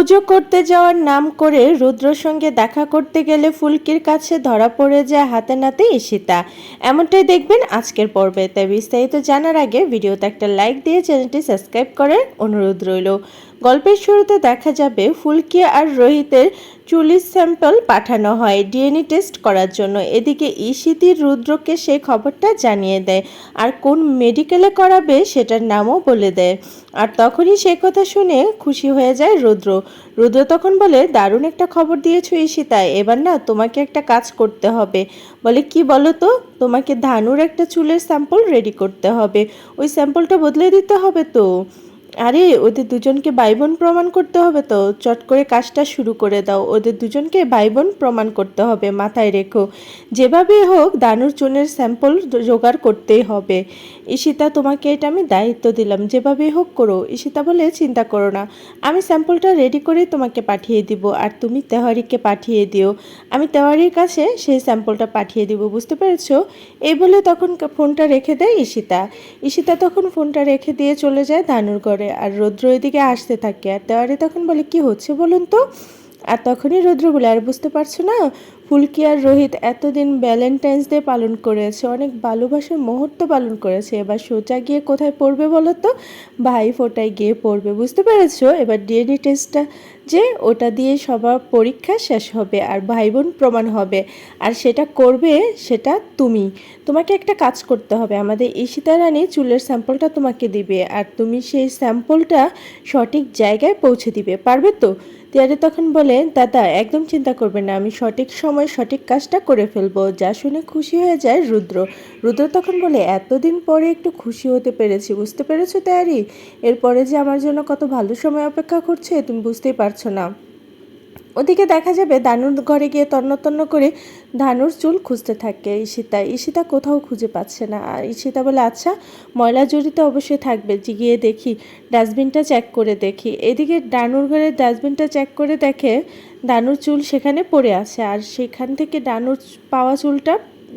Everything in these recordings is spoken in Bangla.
পুজো করতে যাওয়ার নাম করে রুদ্রর সঙ্গে দেখা করতে গেলে ফুলকির কাছে ধরা পড়ে যায় হাতে নাতে ঈশিতা এমনটাই দেখবেন আজকের পর্বে। তাই বিস্তারিত জানার আগে ভিডিওতে একটা লাইক দিয়ে চ্যানেলটি সাবস্ক্রাইব করার অনুরোধ রইল। গল্পের শুরুতে দেখা যাবে ফুলকি আর রোহিতের চুলির স্যাম্পল পাঠানো হয়, ডিএনএ টেস্ট করার জন্য। এদিকে ঈশিতির রুদ্রকে সেই খবরটা জানিয়ে দেয়, আর কোন মেডিকেলে করাবে সেটার নামও বলে দেয়। আর তখনই সে কথা শুনে খুশি হয়ে যায় রুদ্র। রুদ্র তখন বলে, দারুণ একটা খবর দিয়েছ ঈশিতা, এবার না তোমাকে একটা কাজ করতে হবে। বলে, কি বলো তো? তোমাকে ধানুর একটা চুলের স্যাম্পল রেডি করতে হবে। ওই স্যাম্পলটা বদলে দিতে হবে তো? আরে, ওদের দুজনকে ভাই বোন প্রমাণ করতে হবে তো। চট করে কাজটা শুরু করে দাও। ওদের দুজনকে ভাই বোন প্রমাণ করতে হবে, মাথায় রেখো। যেভাবে হোক, দানুর চুনের স্যাম্পল জোগাড় করতেই হবে। ঈশিতা, তোমাকে এটা আমি দায়িত্ব দিলাম। যেভাবে হোক করো। ঈশিতা বলে, চিন্তা করো না। আমি স্যাম্পলটা রেডি করে তোমাকে পাঠিয়ে দিব। আর তুমি তেওয়ারিকে পাঠিয়ে দিও। আমি তেওয়ারির কাছে সেই স্যাম্পলটা পাঠিয়ে দিব। বুঝতে পেরেছ? এই বলে তখন ফোনটা রেখে দেয় ঈশিতা। ঈশিতা তখন ফোনটা রেখে দিয়ে চলে যায় দানুর ঘরে। আর রৌদ্র এদিকে আসতে থাকে। আর দেওয়ারি তখন বলে কি হচ্ছে বলুন তো? আর তখনই রৌদ্র বলে আর বুঝতে পারছ না, ফুলকি আর রোহিত এতদিন ভ্যালেন্টাইন্স ডে পালন করেছে, অনেক ভালোবাসার মুহূর্ত পালন করেছে। এবার সোজা গিয়ে কোথায় পড়বে বলো তো? ভাই ফোটায় গিয়ে পড়বে, বুঝতে পেরেছ? এবার ডিএনএ টেস্টটা যে, ওটা দিয়ে সবার পরীক্ষা শেষ হবে, আর ভাই বোন প্রমাণ হবে। আর সেটা করবে, সেটা তুমি। তোমাকে একটা কাজ করতে হবে, আমাদের ঈশিতা রানী চুলের স্যাম্পলটা তোমাকে দিবে, আর তুমি সেই স্যাম্পলটা সঠিক জায়গায় পৌঁছে দিবে, পারবে তো? তিয়ারে তখন বলে, দাদা, একদম চিন্তা করবে না, আমি সঠিক সময় সঠিক কাজটা করে ফেলব। যা শুনে খুশি হয়ে যায় রুদ্র। রুদ্র তখন বলে, এতদিন পরে একটু খুশি হতে পেরেছি, বুঝতে পেরেছ তেয়ারি? এরপরে যে আমার জন্য কত ভালো সময় অপেক্ষা করছে, তুমি বুঝতেই পারছ না। ওদিকে দেখা যাবে দানুর ঘরে গিয়ে তন্ন তন্ন করে ধানুর চুল খুঁজতে থাকে ঈশিতা। ঈশিতা কোথাও খুঁজে পাচ্ছে না। আর ঈশিতা বলে আচ্ছা ময়লা জড়িতে অবশ্যই থাকবে। গিয়ে দেখি, ডাস্টবিনটা চেক করে দেখি। এদিকে ডানুর ঘরে ডাস্টবিনটা চেক করে দেখে ডানুর চুল সেখানে পড়ে আছে আর সেখান থেকে ডানুর পাওয়া চুলটা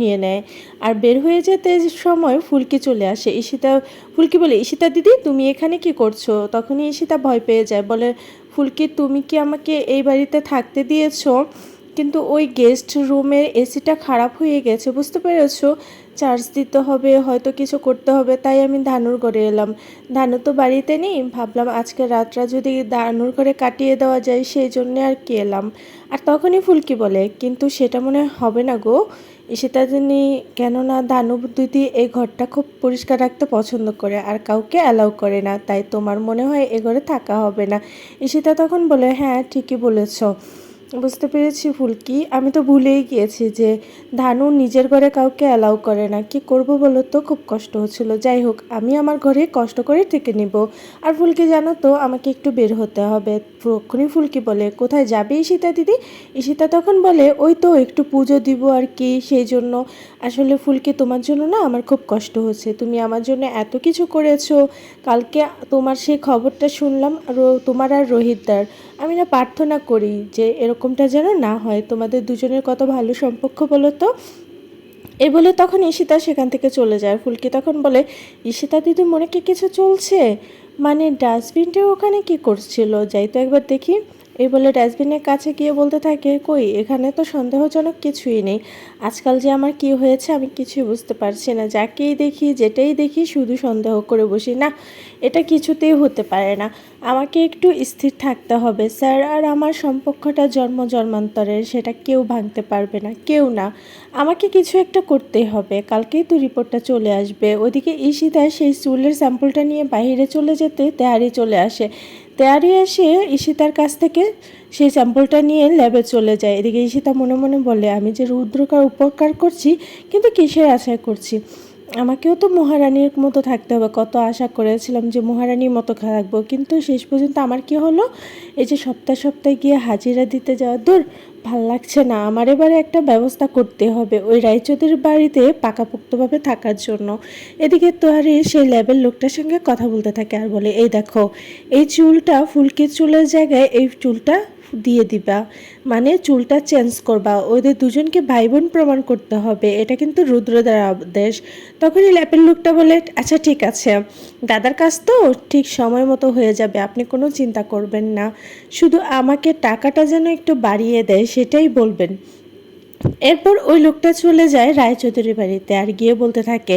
নিয়ে নেয়। আর বের হয়ে যেতে সময় ফুলকি চলে আসে। ঈশিতা, ফুলকি বলে, ঈশিতা দিদি, তুমি এখানে কি করছ? তখনই ঈশিতা ভয় পেয়ে যায়। বলে ফুলকি তুমি কি আমাকে এই বাড়িতে থাকতে দিয়েছ? কিন্তু ওই গেস্ট রুমের এসিটা খারাপ হয়ে গেছে, বুঝতে পেরেছ? চার্জ দিতে হবে, হয়তো কিছু করতে হবে, তাই আমি ধানুর ঘরে এলাম। ধানু তো বাড়িতে নেই, ভাবলাম আজকে রাতটা যদি ধানুর ঘরে কাটিয়ে দেওয়া যায়, সেই জন্যে আর কি এলাম। আর তখনই ফুলকি বলে, কিন্তু সেটা মনে হবে না গো। ঈশিতা তিনি, কেননা দানব দিদি এই ঘরটা খুব পরিষ্কার রাখতে পছন্দ করে, আর কাউকে অ্যালাউ করে না, তাই তোমার মনে হয় এ ঘরে থাকা হবে না? ঈশিতা তখন বলে হ্যাঁ ঠিকই বলেছ। বুঝতে পেরেছি ফুলকি। আমি তো ভুলেই গিয়েছি যে ধানু নিজের ঘরে কাউকে অ্যালাউ করে না। কি করব বলো তো? খুব কষ্ট হচ্ছিল। যাই হোক, আমি আমার ঘরে কষ্ট করে থেকে নিব। আর ফুলকি, জানো তো, আমাকে একটু বের হতে হবে। তখনই ফুলকি বলে, কোথায় যাবে ঈশিতা দিদি? ঈশিতা তখন বলে, ওই তো, একটু পুজো দিব আর কি, সেই জন্য। আসলে ফুলকি, তোমার জন্য না আমার খুব কষ্ট হচ্ছে। তুমি আমার জন্য এত কিছু করেছ। কালকে তোমার সেই খবরটা শুনলাম, আর তোমার আর রোহিতদার। আমি না প্রার্থনা করি যে এরকমটা যেন না হয়। তোমাদের দুজনের কত ভালো সম্পর্ক বলো তো? এ বলে তখন ঈশিতা সেখান থেকে চলে যায়। ফুলকি তখন বলে, ঈশিতা দিদি, মনে কি কিছু চলছে? মানে ডাস্টবিনটা ওখানে কি করছিল? যাই তো একবার দেখি। এই বলে ডাস্টবিনের কাছে গিয়ে বলতে থাকে, কই, এখানে তো সন্দেহজনক কিছুই নেই। আজকাল যে আমার কি হয়েছে আমি কিছুই বুঝতে পারছি না। যাকেই দেখি, যেটাই দেখি, শুধু সন্দেহ করে বসি। না, এটা কিছুতেই হতে পারে না। আমাকে একটু স্থির থাকতে হবে, স্যার। আর আমার সম্পর্কটা জন্ম জন্মান্তরের, সেটা কেউ ভাঙতে পারবে না, কেউ না। আমাকে কিছু একটা করতেই হবে। কালকেই তো রিপোর্টটা চলে আসবে। ওদিকে ঈশিতা সেই চুলের স্যাম্পলটা নিয়ে বাইরে চলে যেতে তেয়ারি চলে আসে। তেয়ারি এসে ঈশিতার কাছ থেকে সেই স্যাম্পলটা নিয়ে ল্যাবে চলে যায়। এদিকে ঈশিতা মনে মনে বলে, আমি যে রুদ্রকার উপকার করছি, কিন্তু কিসের আশায় করছি? আমাকেও তো মহারানীর মতো থাকতে হবে। কত আশা করেছিলাম যে মহারানীর মতো থাকব। কিন্তু শেষ পর্যন্ত আমার কি হলো? এই যে সপ্তাহ সপ্তাহে গিয়ে হাজিরা দিতে যাওয়া দূর, ভালো লাগছে না। আমার এবারে একটা ব্যবস্থা করতে হবে ওই রায়চৌধুরীর বাড়িতে পাকাপোক্তভাবে থাকার জন্য। এদিকে তোহারি সেই ল্যাবের লোকটার সঙ্গে কথা বলতে থাকে আর বলে, এই দেখো, এই চুলটা ফুলকির চুলের জায়গায়, এই চুলটা দিয়ে দিবা। মানে চুলটা চেঞ্জ করবা। ওদের দুজনকে ভাই বোন প্রমাণ করতে হবে। এটা কিন্তু রুদ্রদার আদেশ। তখনই ল্যাপের লোকটা বলে আচ্ছা ঠিক আছে। দাদার কাজ তো ঠিক সময় মতো হয়ে যাবে। আপনি কোনো চিন্তা করবেন না। শুধু আমাকে টাকাটা যেন একটু বাড়িয়ে দেয়, সেটাই বলবেন। এরপর ওই লোকটা চলে যায় রায়চৌধুরীর বাড়িতে আর গিয়ে বলতে থাকে,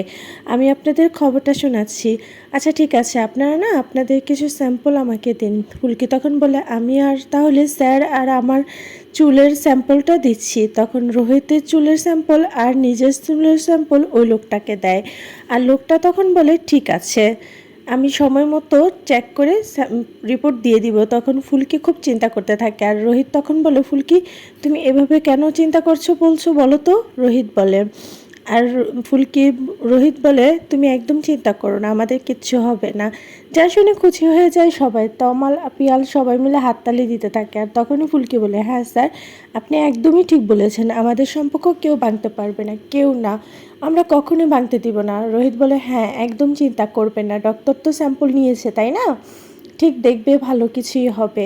আমি আপনাদের খবরটা শোনাচ্ছি। আচ্ছা ঠিক আছে, আপনারা না আপনাদের কিছু স্যাম্পল আমাকে দিন। ফুলকি তখন বলে, আমি আর তাহলে স্যার আর আমার চুলের স্যাম্পলটা দিচ্ছি। তখন রোহিতের চুলের স্যাম্পল আর নিজের চুলের স্যাম্পল ওই লোকটাকে দেয়। আর লোকটা তখন বলে, ঠিক আছে। আমি সময় মতো চেক করে রিপোর্ট দিয়ে দিব। তখন ফুলকি খুব চিন্তা করতে থাকে। আর রোহিত তখন বলে, ফুলকি, তুমি এভাবে কেন চিন্তা করছ বলছো বলো তো? রোহিত বলে। আর ফুলকি, রোহিত বলে, তুমি একদম চিন্তা করো না, আমাদের কিচ্ছু হবে না। যা শুনে খুশি হয়ে যায় সবাই। তমাল, পিয়াল সবাই মিলে হাততালি দিতে থাকে। আর তখনই ফুলকি বলে হ্যাঁ স্যার, আপনি একদমই ঠিক বলেছেন। আমাদের সম্পর্ক কেউ ভাঙতে পারবে না, কেউ না। আমরা কখনোই ভাঙতে দিব না। রোহিত বলে হ্যাঁ একদম চিন্তা করবেন না। ডক্টর তো স্যাম্পল নিয়েছে, তাই না? ঠিক দেখবে ভালো কিছুই হবে।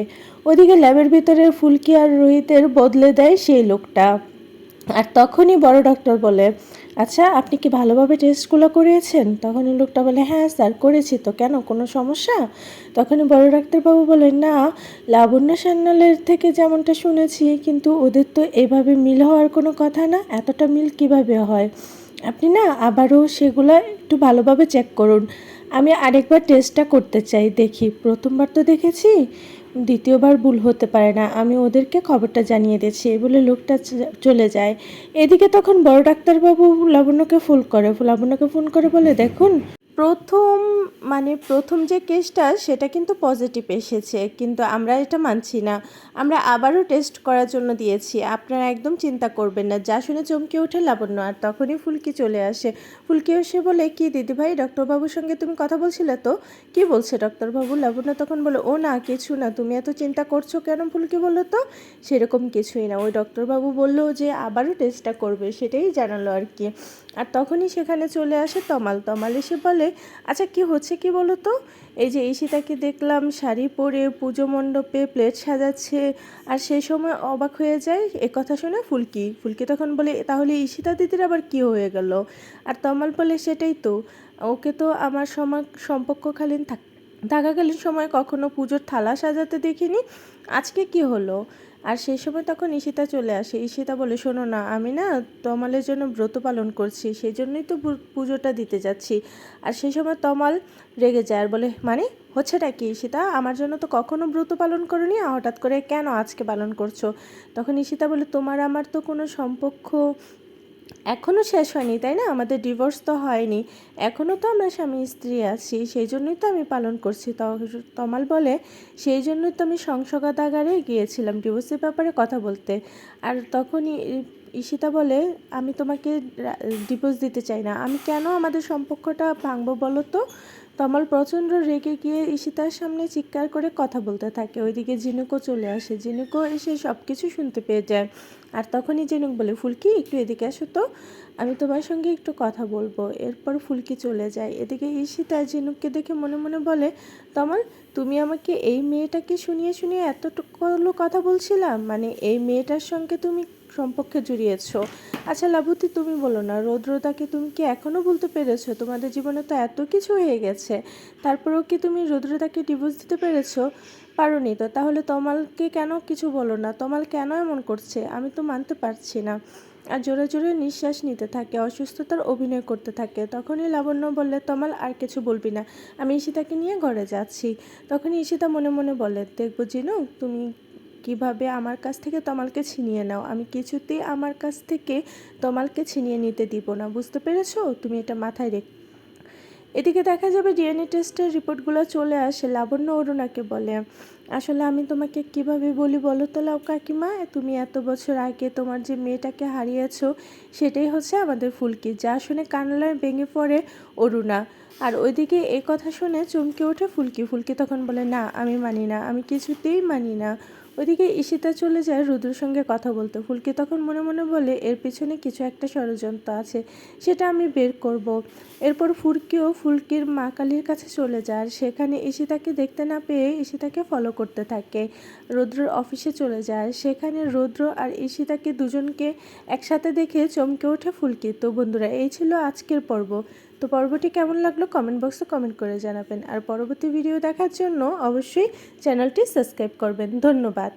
ওদিকে ল্যাবের ভিতরে ফুলকি আর রোহিতের বদলে দেয় সেই লোকটা। আর তখনই বড় ডক্টর বলে আচ্ছা আপনি কি ভালোভাবে টেস্টগুলো করিয়েছেন? তখন লোকটা বলে হ্যাঁ স্যার করেছি তো। কেন? কোনো সমস্যা? তখনই বড় ডাক্তারবাবু বলেন না লাবণ্য সান্যালের থেকে যেমনটা শুনেছি, কিন্তু ওদের তো এভাবে মিল হওয়ার কোনো কথা না। এতটা মিল কীভাবে হয়? আপনি না আবারও সেগুলো একটু ভালোভাবে চেক করুন। আমি আরেকবার টেস্টটা করতে চাই, দেখি। প্রথমবার তো দেখেছি, দ্বিতীয়বার ভুল হতে পারে না। আমি ওদেরকে খবরটা জানিয়ে দিয়েছি বলে লোকটা চলে যায়। এদিকে তখন বড় ডাক্তারবাবু লাবণ্যকে ফোন করে। লাবণ্যকে ফোন করে বলে, দেখুন প্রথম মানে প্রথম যে কেসটা সেটা কিন্তু পজিটিভ এসেছে, কিন্তু আমরা এটা মানছি না। আমরা আবারও টেস্ট করার জন্য দিয়েছি। আপনারা একদম চিন্তা করবেন না। যা শুনে চমকে ওঠে লাবণ্য, আর তখনই ফুলকি চলে আসে। ফুলকি এসে বলে, কি দিদিভাই ডক্টরবাবুর সঙ্গে তুমি কথা বলছিলে তো? কি বলছে ডক্টরবাবু লাবণ্য তখন বলে, ও না, কিছু না। তুমি এত চিন্তা করছ কেন ফুলকি বলো তো? সেরকম কিছুই না। ওই ডক্টরবাবু বলল যে, আবারও টেস্টটা করবে। সেটাই জানালো আর কি। আর তখনই সেখানে চলে আসে তমাল। তমাল এসে বলে আচ্ছা কি হচ্ছে কি বলো তো এই যে ঈশিতাকে দেখলাম, শাড়ি পরে পুজো মণ্ডপে প্লেট সাজাচ্ছে, আর সেই সময় অবাক হয়ে যায়, এ কথা শুনে ফুলকি। ফুলকি তখন বলে, তাহলে ঈশিতা দিদির আবার কি হয়ে গেল? আর তমাল বলে, সেটাই তো, ওকে তো আমার সময় সম্পর্ককালীন থাক, থাকাকালীন সময় কখনো পুজোর থালা সাজাতে দেখিনি। আজকে কি হলো? আর সেই সময় তখন ঈশিতা চলে আসে। ঈশিতা বলে, শোনো না, আমি না তমালের জন্য ব্রত পালন করছি সেই জন্যই তো পুজোটা দিতে যাচ্ছি। আর সেই সময় তমাল রেগে যায় আর বলে মানে হচ্ছে হচ্ছেটা কি ঈশিতা? আমার জন্য তো কখনো ব্রত পালন করনি হঠাৎ করে কেন আজকে পালন করছ? তখন ঈশিতা বলে, তোমার আমার তো কোনো সম্পর্ক এখনও শেষ হয়নি, তাই না? আমাদের ডিভোর্স তো হয়নি। এখনও তো আমরা স্বামী স্ত্রী আছি, সেই জন্যই তো আমি পালন করছি। তমাল বলে, সেই জন্যই তো আমি সংসদাগারে গিয়েছিলাম ডিভোর্সের ব্যাপারে কথা বলতে। আর তখনই ঈশিতা বলে, আমি তোমাকে ডিভোর্স দিতে চাই না। আমি কেন আমাদের সম্পর্কটা ভাঙবো বলো তো? তমাল প্রচণ্ড রেগে গিয়ে ঈশিতার সামনে চিৎকার করে কথা বলতে থাকে। ওইদিকে জিনুকও চলে আসে। জিনুকও এসে সব কিছু শুনতে পেয়ে যায়। আর তখনই জিনুক বলে, ফুলকি, একটু এদিকে আসো তো। আমি তোমার সঙ্গে একটু কথা বলব। এরপর ফুলকি চলে যায়। এদিকে ঈশিতা জিনুককে দেখে মনে মনে বলে, তমাল, তুমি আমাকে এই মেয়েটাকে শুনিয়ে শুনিয়ে এতটুকু কথা বলছিলাম মানে এই মেয়েটার সঙ্গে তুমি সম্পর্কে জড়িয়েছো? আচ্ছা লাভুতি তুমি বলো না। রৌদ্রতাকে তুমি কি এখনও বলতে পেরেছ? তোমাদের জীবনে তো এত কিছু হয়ে গেছে। তারপরেও কি তুমি রৌদ্রতাকে ডিভোর্স দিতে পেরেছ? পারোনি তো। তাহলে তমালকে কেন কিছু বলো না? তমাল কেন এমন করছে? আমি তো মানতে পারছি না। আর জোরে জোরে নিঃশ্বাস নিতে থাকে, অসুস্থতার অভিনয় করতে থাকে। তখনই লাবণ্য বললে, তমাল, আর কিছু বলবি না। আমি ঈশিতাকে নিয়ে ঘরে যাচ্ছি। তখনই ঈশিতা মনে মনে বলে, দেখব জিনু, তুমি কীভাবে আমার কাছ থেকে তমালকে ছিনিয়ে নাও? আমি কিছুতেই আমার কাছ থেকে তমালকে ছিনিয়ে নিতে দিব না। বুঝতে পেরেছ? তুমি এটা মাথায় রেখ এদিকে দেখা যাবে ডিএনএ টেস্টের রিপোর্টগুলো চলে আসে, লাবণ্য অরুণাকে বলে। আসলে আমি তোমাকে কীভাবে বলি বলো তো লাউ কাকিমা? তুমি এত বছর আগে তোমার যে মেয়েটাকে হারিয়েছো, সেটাই হচ্ছে আমাদের ফুলকি, যা শুনে কান্নায় ভেঙে পড়ে অরুণা। আর ওইদিকে এই কথা শুনে চমকে ওঠে ফুলকি। ফুলকি তখন বলে, না, আমি মানি না, আমি কিছুতেই মানি না। ওইদিকে ঈশিতা চলে যায় রুদ্রর সঙ্গে কথা বলতে। ফুলকি তখন মনে মনে বলে, এর পিছনে কিছু একটা ষড়যন্ত্র আছে, সেটা আমি বের করব। এরপর ফুলকিও ফুলকির মা কালীর কাছে চলে যায়। সেখানে ঈশিতাকে দেখতে না পেয়ে ঈশিতাকে ফলো করতে থাকে। রুদ্রর অফিসে চলে যায়। সেখানে রুদ্র আর ঈশিতাকে দুজনকে একসাথে দেখে চমকে ওঠে ফুলকি। তো বন্ধুরা, এই ছিল আজকের পর্ব। তো পর্বটি কেমন লাগল কমেন্ট বক্সে কমেন্ট করে জানাবেন। আর পরবর্তী ভিডিও দেখার জন্য অবশ্যই চ্যানেলটি সাবস্ক্রাইব করবেন। ধন্যবাদ।